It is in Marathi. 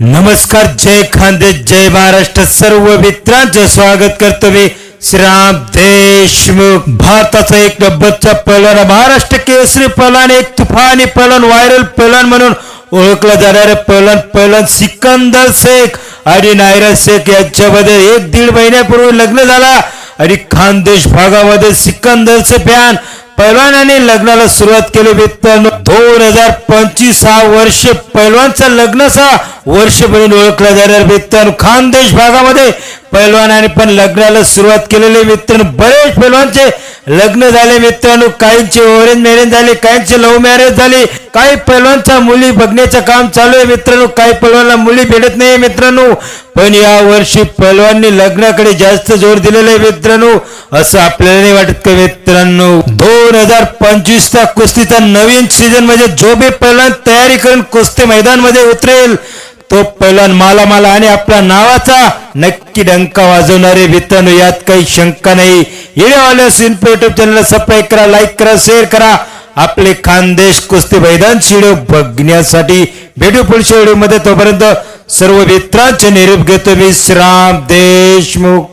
नमस्कार जय खानदेश जय महाराष्ट्र सर्व मित्रांचं स्वागत करतो मी श्रीराम देशमुख भारताचा एक नंबरचा पैलवान महाराष्ट्र केसरी पैलवान एक तुफानी पैलवान व्हायरल पैलवान म्हणून ओळखला जाणारे पैलवान पैलवान सिकंदर शेख आणि नायरा शेख यांच्यामध्ये एक दीड महिन्यापूर्वी लग्न झाला आणि खानदेश भागामध्ये सिकंदरचे फॅन पैलवानाने लग्नाला सुरुवात केली. मित्रांनो दोन हजार पंचवीस हा वर्ष पैलवानचा सहा वर्ष म्हणून ओळखला जाणार मित्रांनो खानदेश भागामध्ये पैलवानाने पण लग्नाला सुरुवात केलेली मित्रांनो बरेच पैलवानचे लग्न झाले मित्रांनो काहींचे ओरेंज मॅरेज झाले काहींचे लव्ह मॅरेज झाले काही पैलवानच्या मुली बघण्याचं काम चालू आहे मित्रांनो काही पैलवानला मुली भेटत नाही मित्रांनो. पण या वर्षी पैलवाननी लग्नाकडे जास्त जोर दिलेला आहे मित्रांनो असं आपल्याला नाही वाटत का मित्रांनो? दोन हजार पंचवीस चा कुस्तीचा नवीन सीझन म्हणजे जो बी पैलवान तयारी करून कुस्ती मैदानमध्ये उतरेल तो पैलवान माला माला आणि आपल्या नावाचा नक्की डंका वाजवणारे मित्रांनो यात काही शंका नाही. येण्यावाल्या सिंप युट्यूब चॅनलला सबस्क्राईब करा लाईक करा शेअर करा. आपले खानदेश कुस्ती मैदान व्हिडिओ बघण्यासाठी भेटू पुढच्या व्हिडिओमध्ये. तोपर्यंत सर्व मित्रांचे निरूप घेतो मी श्राम देशमुख.